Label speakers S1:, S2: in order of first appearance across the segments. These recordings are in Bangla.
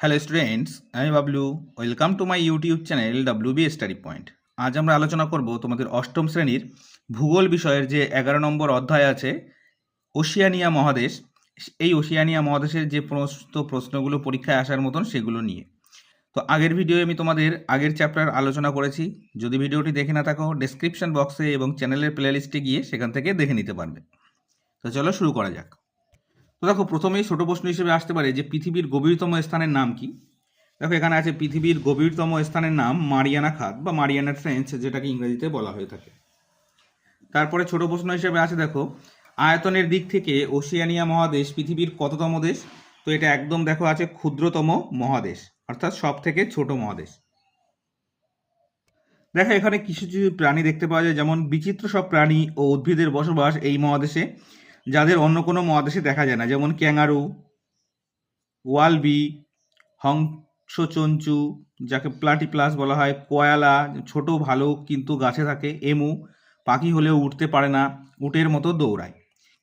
S1: হ্যালো স্টুডেন্টস আমি Bablu welcome to my YouTube channel W B study point আজ আমরা আলোচনা করব তোমাদের অষ্টম শ্রেণির ভূগোল বিষয়ের যে এগারো নম্বর অধ্যায় আছে, ওশিয়ানিয়া মহাদেশ। এই ওশিয়ানিয়া মহাদেশের যে সমস্ত প্রশ্নগুলো পরীক্ষায় আসার মতন সেগুলো নিয়ে। তো আগের ভিডিওয়ে আমি তোমাদের আগের চ্যাপ্টার আলোচনা করেছি। যদি ভিডিওটি দেখে না থাকো ডেসক্রিপশন বক্সে এবং চ্যানেলের প্লেলিস্টে গিয়ে সেখান থেকে দেখে নিতে পারবে। তো চলো শুরু করা যাক। তো দেখো, প্রথমেই ছোট প্রশ্ন হিসেবে আসতে পারে যে পৃথিবীর গভীরতম স্থানের নাম কি? দেখো, এখানে আছে পৃথিবীর গভীরতম স্থানের নাম মারিয়ানা খাত বা মারিয়ানা ট্রেঞ্চ, যেটাকে ইংরেজিতে বলা হয়ে থাকে। তারপরে ছোট প্রশ্ন হিসেবে আছে, দেখো, আয়তনের দিক থেকে ওশিয়ানিয়া মহাদেশ পৃথিবীর কততম দেশ? তো এটা একদম দেখো আছে ক্ষুদ্রতম মহাদেশ, অর্থাৎ সব থেকে ছোট মহাদেশ। দেখো, এখানে কিছু কিছু প্রাণী দেখতে পাওয়া যায়, যেমন বিচিত্র সব প্রাণী ও উদ্ভিদের বসবাস এই মহাদেশে। যাদের অন্য কোনো মহাদেশে দেখা যায় না, যেমন ক্যাঙ্গারু, ওয়ালবি, হংসচঞ্চু, যাকে প্লাটিপ্লাস বলা হয়, কয়ালা, ছোট ভালো কিন্তু গাছে থাকে, এমু, পাখি হলেও উঠতে পারে না, উটের মতো দৌড়ায়।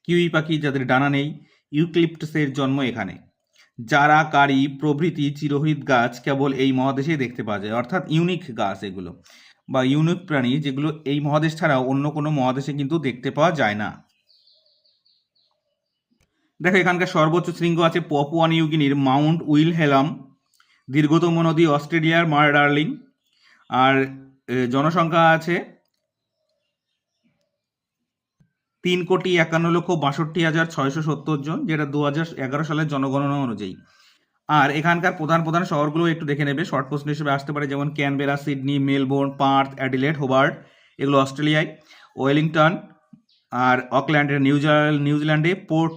S1: কিউই পাখি যাদের ডানা নেই, ইউক্লিপ্টসের জন্ম এখানে। যারা কারি প্রভৃতি চিরহরিত গাছ কেবল এই মহাদেশে দেখতে পাওয়া যায়, অর্থাৎ ইউনিক গাছ এগুলো, বা ইউনিক প্রাণী যেগুলো এই মহাদেশ ছাড়াও অন্য কোনো মহাদেশে কিন্তু দেখতে পাওয়া যায় না। দেখো, এখানকার সর্বোচ্চ শৃঙ্গ আছে পপুয়া ইউগিনির মাউন্ট উইল হেলাম দীর্ঘতম নদী অস্ট্রেলিয়ার মার ডার্লিং, আর জনসংখ্যা আছে তিন কোটি একান্ন লক্ষ বাষট্টি হাজার ছয়শো সত্তর জন, যেটা দু হাজার এগারো সালের জনগণনা অনুযায়ী। আর এখানকার প্রধান প্রধান শহরগুলো একটু দেখে নেবে, শর্ট প্রশ্ন হিসেবে আসতে পারে, যেমন Canberra, Sydney, Melbourne, Perth, Adelaide, Hobart, এগুলো অস্ট্রেলিয়ায়, ওয়েলিংটন, আর অকল্যান্ডের নিউজিল্যান্ড পোর্ট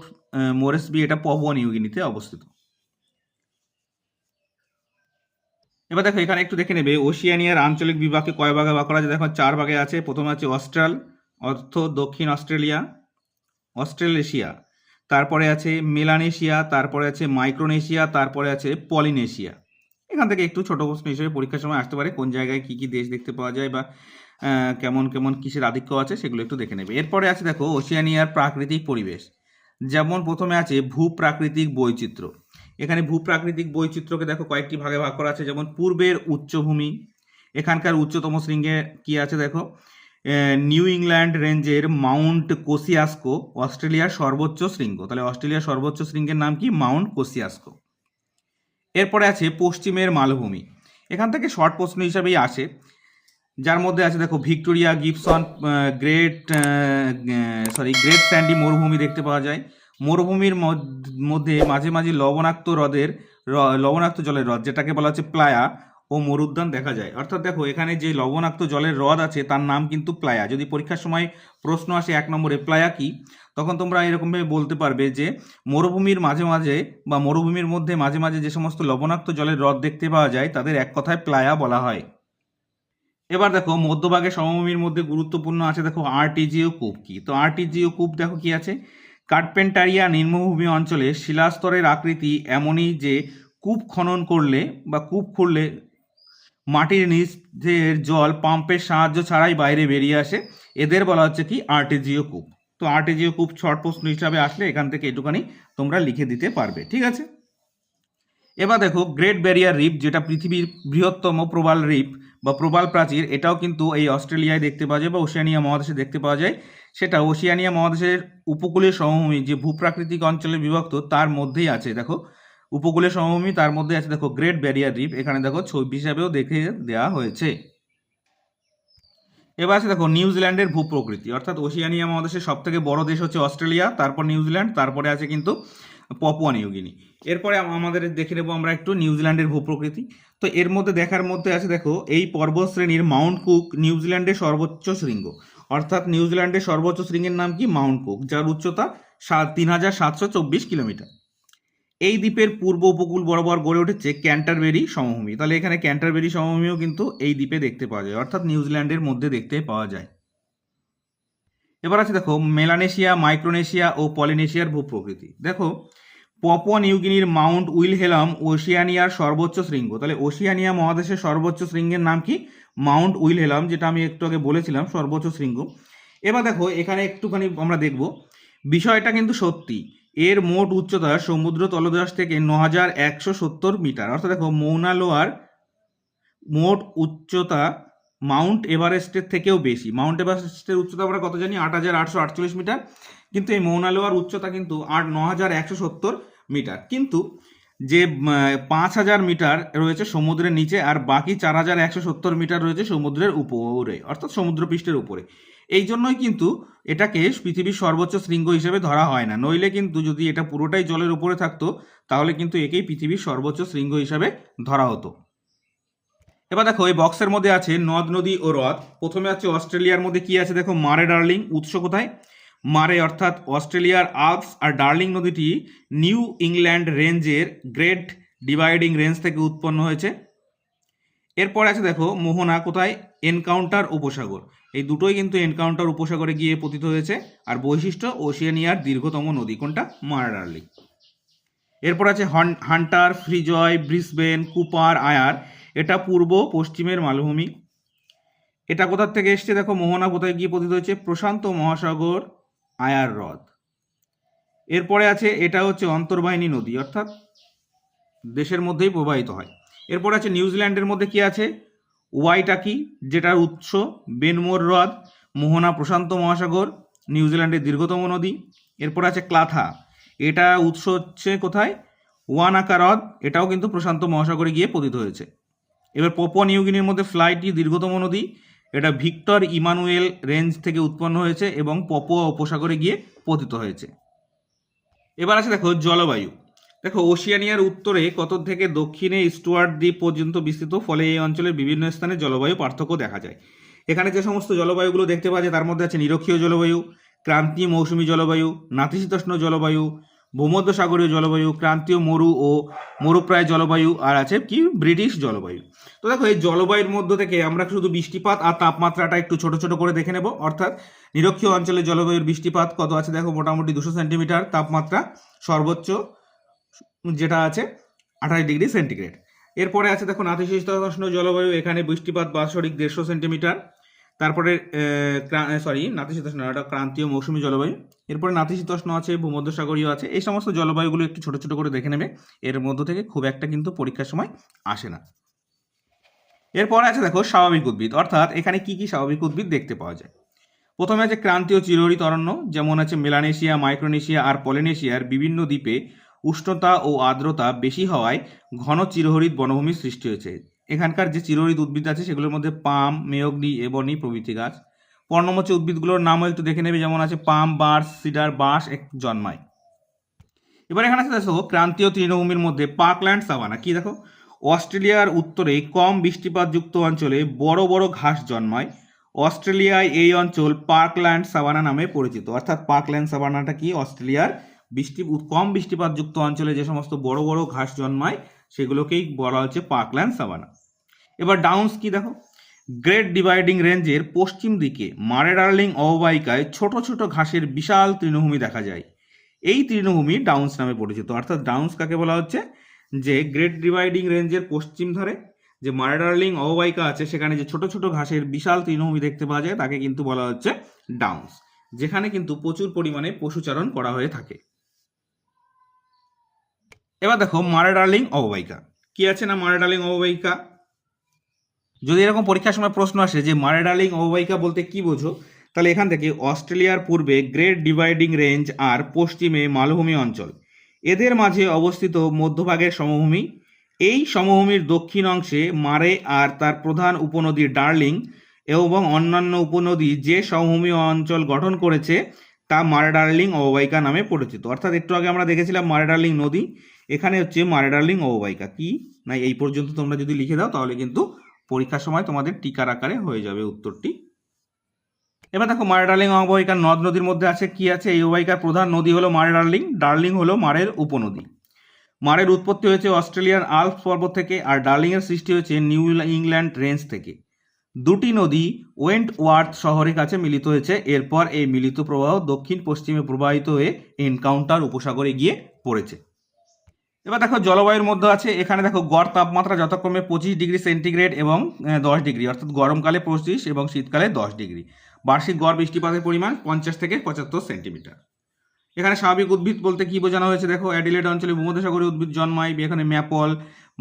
S1: মোরেসবি এটা পপুয়া নিউগিনিতে অবস্থিত। এবার দেখো, এখানে একটু দেখে নেবে। ওশিয়ানিয়ার আঞ্চলিক বিভাগকে কয় ভাগে ভাগ করা আছে দেখো, চার ভাগে আছে। প্রথমে আছে অস্ট্রাল, অর্থ দক্ষিণ অস্ট্রেলিয়া, অস্ট্রেলেশিয়া। তারপরে আছে মেলানেশিয়া, তারপরে আছে মাইক্রোনেশিয়া, তারপরে আছে পলিনেশিয়া। এখান থেকে একটু ছোট প্রশ্ন হিসেবে পরীক্ষার সময় আসতে পারে, কোন জায়গায় কি কি দেশ দেখতে পাওয়া যায় বা কেমন কেমন কিসের আধিক্য আছে সেগুলো একটু দেখে নেবে। এরপরে আছে, দেখো, ওশিয়ানিয়ার প্রাকৃতিক পরিবেশ। যেমন প্রথমে আছে ভূপ্রাকৃতিক বৈচিত্র্য। এখানে ভূপ্রাকৃতিক বৈচিত্র্যকে দেখো কয়েকটি ভাগে ভাগ করা আছে, যেমন পূর্বের উচ্চভূমি, এখানকার উচ্চতম শৃঙ্গে কি আছে দেখো? নিউ ইংল্যান্ড রেঞ্জের মাউন্ট কোসিয়াস্কো, অস্ট্রেলিয়ার সর্বোচ্চ শৃঙ্গ। তাহলে অস্ট্রেলিয়ার সর্বোচ্চ শৃঙ্গের নাম কি? Mount Kosciuszko. এরপরে আছে পশ্চিমের মালভূমি। এখান থেকে শর্ট প্রশ্ন হিসাবেই আসে যার মধ্যে আছে, দেখো, Victoria, Gibson great sorry great Sandy মরুভূমি দেখতে পাওয়া যায়। মরুভূমির মধ্য- মাঝে মাঝে লবণাক্ত হ্রদের লবণাক্ত জলের হ্রদ, যেটাকে বলা হচ্ছে প্লায়া ও মরুদ্যান দেখা যায়। অর্থাৎ দেখো, এখানে যে লবণাক্ত জলের হ্রদ আছে, তার নাম কিন্তু প্লায়া। যদি পরীক্ষার সময় প্রশ্ন আসে এক নম্বরে, প্লায়া কি? তখন তোমরা এরকমভাবে বলতে পারবে যে, মরুভূমির মাঝে মাঝে বা মরুভূমির মধ্যে মাঝে মাঝে যে সমস্ত লবণাক্ত জলের হ্রদ দেখতে পাওয়া যায়, তাদের এক কথায় প্লায়া বলা হয়। এবার দেখো, মধ্যভাগে সমভূমির মধ্যে গুরুত্বপূর্ণ আছে দেখো আরটিজিও কূপ কি? তো আরটিজিও কূপ দেখো কি আছে? কার্পেন্টারিয়া নিম্নভূমি অঞ্চলে শিলাস্তরের আকৃতি এমনই যে কূপ খনন করলে বা কূপ খুঁড়লে মাটির নিচের জল পাম্পের সাহায্য ছাড়াই বাইরে বেরিয়ে আসে। এদের বলা হচ্ছে কি আর্টিজিও কূপ। তো আর্টিজিও কূপ শর্ট প্রশ্ন হিসাবে আসলে এখান থেকে একটুখানি তোমরা লিখে দিতে পারবে, ঠিক আছে? এবার দেখো, গ্রেট ব্যারিয়ার রিপ যেটা পৃথিবীর বৃহত্তম প্রবাল রিফ বা প্রবাল প্রাচীর, এটাও কিন্তু এই অস্ট্রেলিয়ায় দেখতে পাওয়া যায় বা ওশিয়ানিয়া মহাদেশে দেখতে পাওয়া যায়। সেটা ওশিয়ানিয়া মহাদেশের উপকূলীয় সমভূমি, যে ভূপ্রাকৃতিক অঞ্চলে বিভক্ত, তার মধ্যেই আছে। দেখো, উপকূলীয় সমভূমি, তার মধ্যে আছে, দেখো গ্রেট ব্যারিয়ার রিফ এখানে দেখো, ছবি হিসাবেও দেখে দেওয়া হয়েছে। এবার আছে, দেখো নিউজিল্যান্ডের ভূপ্রকৃতি। অর্থাৎ ওশিয়ানিয়া মহাদেশের সব থেকে বড় দেশ হচ্ছে অস্ট্রেলিয়া, তারপর নিউজিল্যান্ড তারপরে আছে কিন্তু পপুয়া নিউগিনি এরপরে আমাদের দেখে নেব আমরা একটু নিউজিল্যান্ডের ভূপ্রকৃতি। তো এর মধ্যে দেখার মধ্যে আছে, দেখো, এই পর্বত শ্রেণির মাউন্ট কুক নিউজিল্যান্ডের সর্বোচ্চ শৃঙ্গ। অর্থাৎ নিউজিল্যান্ডের সর্বোচ্চ শৃঙ্গের নাম কি? মাউন্ট কুক, যার উচ্চতা সাত, তিন হাজার সাতশো চব্বিশ কিলোমিটার। এই দ্বীপের পূর্ব উপকূল বরাবর গড়ে উঠেছে ক্যান্টারবেরি সমভূমি। তাহলে এখানে ক্যান্টারবেরি সমভূমিও কিন্তু এই দ্বীপে দেখতে পাওয়া যায়, অর্থাৎ নিউজিল্যান্ডের মধ্যে দেখতে পাওয়া যায়। এবার আছে, দেখো, মেলানেশিয়া, মাইক্রোনেশিয়া ও পলিনেশিয়ার ভূপ্রকৃতি। দেখো পপুয়া নিউগিনির মাউন্ট উইলহেলাম ওশিয়ানিয়ার সর্বোচ্চ শৃঙ্গ। তাহলে ওশিয়ানিয়া মহাদেশের সর্বোচ্চ শৃঙ্গের নাম কি? মাউন্ট উইলহেলাম, যেটা আমি একটু আগে বলেছিলাম, সর্বোচ্চ শৃঙ্গ। এবার দেখো, এখানে একটুখানি আমরা দেখব। বিষয়টা কিন্তু সত্যি। এর মোট উচ্চতা সমুদ্র তলদেশ থেকে ন হাজার একশো সত্তর মিটার। অর্থাৎ দেখো, মৌনা লোয়ার মোট উচ্চতা মাউন্ট এভারেস্টের থেকেও বেশি। মাউন্ট এভারেস্টের উচ্চতা আমরা কত জানি? আট হাজার আটশো আটচল্লিশ মিটার। কিন্তু এই মৌনা লোয়ার উচ্চতা কিন্তু আট, ন হাজার একশো সত্তর মিটার। কিন্তু যে পাঁচ হাজার মিটার রয়েছে সমুদ্রের নিচে আর বাকি চার হাজার একশো সত্তর মিটার রয়েছে সমুদ্রের উপরে, অর্থাৎ সমুদ্রপৃষ্ঠের উপরে। এই জন্যই কিন্তু এটাকে পৃথিবীর সর্বোচ্চ শৃঙ্গ হিসেবে ধরা হয় না। নইলে কিন্তু যদি এটা পুরোটাই জলের উপরে থাকতো, তাহলে কিন্তু একেই পৃথিবীর সর্বোচ্চ শৃঙ্গ হিসাবে ধরা হতো। এবার দেখো, এই বক্সের মধ্যে আছে নদ, নদী ও হ্রদ। প্রথমে আছে অস্ট্রেলিয়ার মধ্যে কি আছে? দেখো, মারে ডার্লিং, উৎস কোথায়? মারে, অর্থাৎ অস্ট্রেলিয়ার আলপস আর ডার্লিং নদীটি নিউ ইংল্যান্ড রেঞ্জের গ্রেট ডিভাইডিং রেঞ্জ থেকে উৎপন্ন হয়েছে। এরপর আছে দেখো মোহনা, কোথায়? এনকাউন্টার উপসাগর। এই দুটোই কিন্তু এনকাউন্টার উপসাগরে গিয়ে পতিত হয়েছে। আর বৈশিষ্ট্য, ওশিয়ানিয়ার দীর্ঘতম নদী, কোনটা? মারা ডার্লিং। এরপর আছে হন- Hunter, Fitzroy, Brisbane, Cooper, Eyre. এটা পূর্ব, পশ্চিমের মালভূমি। এটা কোথার থেকে এসছে? দেখো মোহনা কোথায় গিয়ে পতিত হয়েছে? প্রশান্ত মহাসাগর। আয়ার হ্রদ। এরপরে আছে, এটা হচ্ছে অন্তর্বাহিনী নদী, অর্থাৎ দেশের মধ্যেই প্রবাহিত হয়। এরপর আছে, নিউজিল্যান্ডের মধ্যে কি আছে? ওয়াইটাকি, যেটার উৎস বেনমোর হ্রদ, মোহনা প্রশান্ত মহাসাগর, নিউজিল্যান্ডের দীর্ঘতম নদী। এরপর আছে, ক্লাথা, এটা উৎস হচ্ছে কোথায়? ওয়ানাকা হ্রদ, এটাও কিন্তু প্রশান্ত মহাসাগরে গিয়ে পতিত হয়েছে। এবার পপুয়া নিউগিনির মধ্যে ফ্লাইটি দীর্ঘতম নদী। এটা ভিক্টর ইমানুয়েল রেঞ্জ থেকে উৎপন্ন হয়েছে এবং পপুয়া উপসাগরে গিয়ে পতিত হয়েছে। এবার আছে দেখো জলবায়ু। দেখো ওশিয়ানিয়ার উত্তরে কত থেকে দক্ষিণে স্টুয়ার্ট দ্বীপ পর্যন্ত বিস্তৃত, ফলে এই অঞ্চলের বিভিন্ন স্থানে জলবায়ু পার্থক্য দেখা যায়। এখানে যে সমস্ত জলবায়ুগুলো দেখতে পাওয়া যায়, তার মধ্যে আছে নিরক্ষীয় জলবায়ু, ক্রান্তীয় মৌসুমী জলবায়ু, নাতিশীতোষ্ণ জলবায়ু ভূমধ্যসাগরীয় জলবায়ু, ক্রান্তীয় মরু ও মরুপ্রায় জলবায়ু আর আছে কি? ব্রিটিশ জলবায়ু। তো দেখো, এই জলবায়ুর মধ্য থেকে আমরা শুধু বৃষ্টিপাত আর তাপমাত্রাটা একটু ছোট ছোট করে দেখে নেব। অর্থাৎ নিরক্ষীয় অঞ্চলে জলবায়ুর বৃষ্টিপাত কত আছে? দেখো, মোটামুটি দুশো সেন্টিমিটার তাপমাত্রা সর্বোচ্চ, যেটা আছে আঠাশ ডিগ্রি সেন্টিগ্রেড। এরপরে আছে দেখো, নাতিশীতোষ্ণ জলবায়ু, এখানে বৃষ্টিপাত বাৎসরিক দেড়শো সেন্টিমিটার। তারপরে সরি নাতিশীতোষ্ণ, এটা ক্রান্তীয় মৌসুমী জলবায়ু। এরপরে নাতিশীতোষ্ণ আছে, ভূমধ্যসাগরীয় আছে, এই সমস্ত জলবায়ুগুলো একটু ছোট ছোট করে দেখে নেবে। এর মধ্য থেকে খুব একটা কিন্তু পরীক্ষার সময় আসে না। এরপরে আছে দেখো স্বাভাবিক উদ্ভিদ, অর্থাৎ এখানে কি কি স্বাভাবিক উদ্ভিদ দেখতে পাওয়া যায়। প্রথমে আছে ক্রান্তীয় চিরহরিত অরণ্য যেমন আছে মেলানেশিয়া, মাইক্রোনেশিয়া আর পলিনেশিয়ার বিভিন্ন দ্বীপে উষ্ণতা ও আর্দ্রতা বেশি হওয়ায় ঘন চিরহরিত বনভূমির সৃষ্টি হয়েছে। এখানকার যে চিরহরিত উদ্ভিদ আছে, সেগুলোর মধ্যে পাম, মেয়গ্নি, এবনি প্রভৃতি গাছ। পর্ণমোচী উদ্ভিদগুলোর নামও একটু দেখে নেবে, যেমন আছে পাম বাঁশ সিডার, বাঁশ, এক জন্মায়। এবার এখানে আছে দেখো, ক্রান্তীয় তৃণভূমির মধ্যে পার্কল্যান্ড সাবানা কি দেখো? অস্ট্রেলিয়ার উত্তরে কম বৃষ্টিপাতযুক্ত অঞ্চলে বড় বড় ঘাস জন্মায়। অস্ট্রেলিয়ায় এই অঞ্চল পার্কল্যান্ড সাবানা নামে পরিচিত। অর্থাৎ পার্কল্যান্ড সাবানাটা কি? অস্ট্রেলিয়ার বৃষ্টি, কম বৃষ্টিপাতযুক্ত অঞ্চলে যে সমস্ত বড় বড় ঘাস জন্মায়, সেগুলোকেই বলা হচ্ছে পার্কল্যান্ড সাভানা। এবার ডাউন্স কি দেখো? গ্রেট ডিভাইডিং রেঞ্জের পশ্চিম দিকে মারে ডার্লিং অববাহিকায় ছোট ছোট ঘাসের বিশাল তৃণভূমি দেখা যায়। এই তৃণভূমি ডাউন্স নামে পরিচিত। অর্থাৎ ডাউন্স কাকে বলা হচ্ছে? যে গ্রেট ডিভাইডিং রেঞ্জের পশ্চিম ধারে যে মারে ডার্লিং অববাহিকা আছে, সেখানে যে ছোট ছোট ঘাসের বিশাল তৃণভূমি দেখতে পাওয়া যায়, তাকে কিন্তু বলা হচ্ছে ডাউন্স যেখানে কিন্তু প্রচুর পরিমাণে পশুচারণ করা হয়ে থাকে। এবার দেখো, মারে ডার্লিং অববাহিকা। কি আছে না মারে ডার্লিং অববাহিকা? যদি এরকম পরীক্ষার সময় প্রশ্ন আসে যে, মারে ডার্লিং অববাহিকা বলতে কি বোঝো? তাহলে এখান থেকে অস্ট্রেলিয়ার পূর্বে গ্রেট ডিভাইডিং রেঞ্জ আর পশ্চিমে মালভূমি অঞ্চল। এদের মাঝে অবস্থিত মধ্যভাগের সমভূমি। এই সমভূমির দক্ষিণ অংশে মারে আর তার প্রধান উপনদী ডার্লিং এবং অন্যান্য উপনদী যে সমভূমি অঞ্চল গঠন করেছে তা মারে ডার্লিং অববাহিকা নামে পরিচিত। অর্থাৎ একটু আগে আমরা দেখেছিলাম মারে ডার্লিং নদী, এখানে হচ্ছে মারে ডার্লিং অববাহিকা কি? না, এই পর্যন্ত তোমরা যদি লিখে দাও তাহলে কিন্তু পরীক্ষার সময় তোমাদের টিকার আকারে হয়ে যাবে উত্তরটি। এবার দেখো, মারে ডার্লিং অববাহিকার নদ নদীর মধ্যে আছে, কি আছে? এই অববাহিকার প্রধান নদী হলো মারে ডার্লিং ডার্লিং হলো মারের উপনদী। মারের উৎপত্তি হয়েছে অস্ট্রেলিয়ার আল্প পর্বত থেকে, আর ডার্লিং এর সৃষ্টি হয়েছে নিউ ইংল্যান্ড রেঞ্জ থেকে। দুটি নদী ওয়েন্ট ওয়ার্থ শহরের কাছে মিলিত হয়েছে, এরপর এই মিলিত প্রবাহ দক্ষিণ পশ্চিমে প্রবাহিত হয়ে এনকাউন্টার উপসাগরে গিয়ে পড়েছে। এবার দেখো জলবায়ুর মধ্যে আছে, এখানে দেখো গড় তাপমাত্রা যথাক্রমে পঁচিশ ডিগ্রি সেন্টিগ্রেড এবং দশ ডিগ্রি, অর্থাৎ গরমকালে পঁচিশ এবং শীতকালে দশ ডিগ্রি। বার্ষিক গড় বৃষ্টিপাতের পরিমাণ পঞ্চাশ থেকে পঁচাত্তর সেন্টিমিটার। এখানে স্বাভাবিক উদ্ভিদ বলতে কি বোঝানো হয়েছে? দেখো, অ্যাডিলেড অঞ্চলে ভূমধ্যসাগরীয় উদ্ভিদ জন্মায়, এখানে ম্যাপল,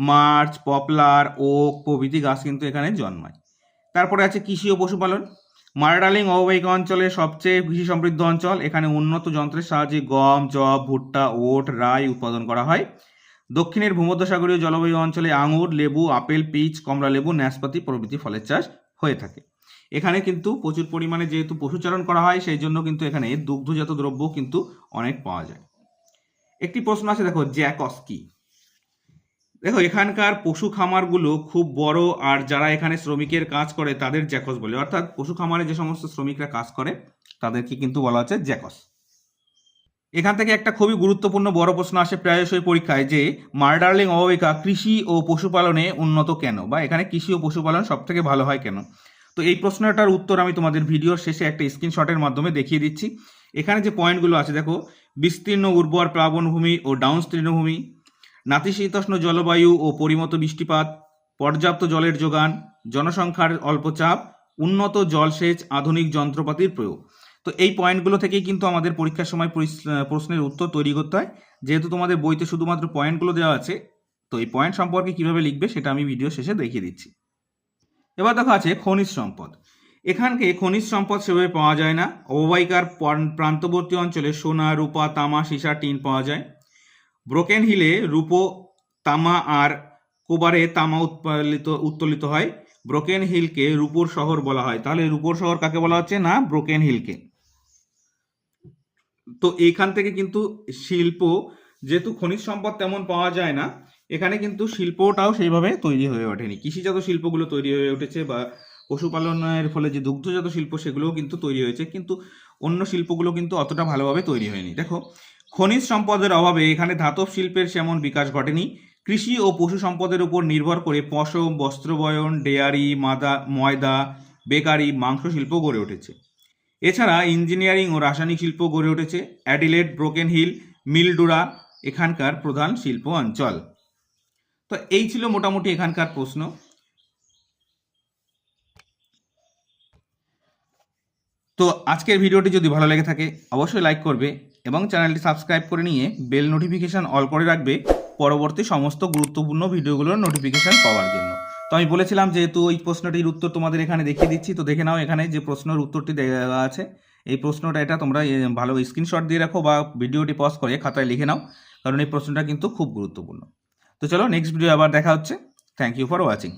S1: মার্চ, পপলার, ওক প্রভৃতি গাছ কিন্তু এখানে জন্মায়। তারপরে আছে কৃষি ও পশুপালন। মার্ডালিং অববাহিকা অঞ্চলে সবচেয়ে কৃষি সমৃদ্ধ অঞ্চল। এখানে উন্নত যন্ত্রের সাহায্যে গম জব ভুট্টা, ওট, রাই উৎপাদন করা হয়। দক্ষিণের ভূমধ্যসাগরীয় জলবায়ু অঞ্চলে আঙুর, লেবু, আপেল, পিচ, কমলা লেবু নাশপাতি প্রভৃতি ফলের চাষ হয়ে থাকে। এখানে কিন্তু প্রচুর পরিমাণে যেহেতু পশুচারণ করা হয়, সেই জন্য কিন্তু এখানে দুগ্ধজাত দ্রব্য কিন্তু অনেক পাওয়া যায়। একটি প্রশ্ন আছে, দেখো, জ্যাকস কি? দেখো, এখানকার পশু খামারগুলো খুব বড়, আর যারা এখানে শ্রমিকের কাজ করে তাদের জ্যাকস বলে। অর্থাৎ পশু খামারে যে সমস্ত শ্রমিকরা কাজ করে, তাদেরকে কিন্তু বলা হচ্ছে জ্যাকস। এখান থেকে একটা খুবই গুরুত্বপূর্ণ বড় প্রশ্ন আসে প্রায়শই পরীক্ষায় যে, মার্ডার্লিং অববাহিকা কৃষি ও পশুপালনে উন্নত কেন? বা এখানে কৃষি ও পশুপালন সব থেকে ভালো হয় কেন? তো এই প্রশ্নটার উত্তর আমি তোমাদের ভিডিওর শেষে একটা স্ক্রিনশটের মাধ্যমে দেখিয়ে দিচ্ছি। এখানে যে পয়েন্টগুলো আছে, দেখো, বিস্তীর্ণ উর্বর প্লাবনভূমি ও ডাউন তৃণভূমি নাতিশীতোষ্ণ জলবায়ু ও পরিমত বৃষ্টিপাত, পর্যাপ্ত জলের যোগান, জনসংখ্যার অল্প চাপ উন্নত জলসেচ আধুনিক যন্ত্রপাতির প্রয়োগ। তো এই পয়েন্টগুলো থেকেই কিন্তু আমাদের পরীক্ষার সময় প্রশ্নের উত্তর তৈরি করতে হয়। যেহেতু তোমাদের বইতে শুধুমাত্র পয়েন্টগুলো দেওয়া আছে, তো এই পয়েন্ট সম্পর্কে কীভাবে লিখবে সেটা আমি ভিডিও শেষে দেখিয়ে দিচ্ছি। এবার দেখো আছে খনিজ সম্পদ। এখানকে খনিজ সম্পদ সেভাবে পাওয়া যায় না। অববাহিকার প্রান্তবর্তী অঞ্চলে সোনা, রূপা, তামা, সীসা, টিন পাওয়া যায়। ব্রোকেন হিলে রূপো, তামা আর কোবারে তামা উৎপাদিত উত্তোলিত হয়। ব্রোকেন হিলকে রূপোর শহর বলা হয়। তাহলে রূপোর শহর কাকে বলা হচ্ছে? না, ব্রোকেন হিলকে। তো এইখান থেকে কিন্তু শিল্প, যেহেতু খনিজ সম্পদ তেমন পাওয়া যায় না, এখানে কিন্তু শিল্পটাও সেইভাবে তৈরি হয়ে ওঠেনি। কৃষিজাত শিল্পগুলো তৈরি হয়ে উঠেছে বা পশুপালনের ফলে যে দুগ্ধজাত শিল্প সেগুলোও কিন্তু তৈরি হয়েছে, কিন্তু অন্য শিল্পগুলো কিন্তু অতটা ভালোভাবে তৈরি হয়নি। দেখো, খনিজ সম্পদের অভাবে এখানে ধাতব শিল্পের সেমন বিকাশ ঘটেনি। কৃষি ও পশু সম্পদের উপর নির্ভর করে পশম, বস্ত্রবয়ন, ডেয়ারি, মাদা, ময়দা, বেকারি, মাংস শিল্প গড়ে উঠেছে। এছাড়া ইঞ্জিনিয়ারিং ও রাসায়নিক শিল্প গড়ে উঠেছে। অ্যাডিলেড, ব্রোকেন হিল, মিলডুরা এখানকার প্রধান শিল্প অঞ্চল। তো এই ছিল মোটামুটি এখানকার প্রশ্ন। তো আজকের ভিডিওটি যদি ভালো লেগে থাকে, অবশ্যই লাইক করবে এবং চ্যানেলটি সাবস্ক্রাইব করে নিয়ে বেল নোটিফিকেশান অল করে রাখবে পরবর্তী সমস্ত গুরুত্বপূর্ণ ভিডিওগুলোর নোটিফিকেশন পাওয়ার জন্য। তো আমি বলেছিলাম যেহেতু ওই প্রশ্নটির উত্তর তোমাদের এখানে দেখিয়ে দিচ্ছি। তো দেখে নাও এখানে যে প্রশ্নের উত্তরটি দেওয়া আছে। এই প্রশ্নটা এটা তোমরা ভালো স্ক্রিনশট দিয়ে রাখো বা ভিডিওটি পজ করে খাতায় লিখে নাও, কারণ এই প্রশ্নটা কিন্তু খুব গুরুত্বপূর্ণ। তো চলো নেক্সট ভিডিও আবার দেখা হচ্ছে। Thank you for watching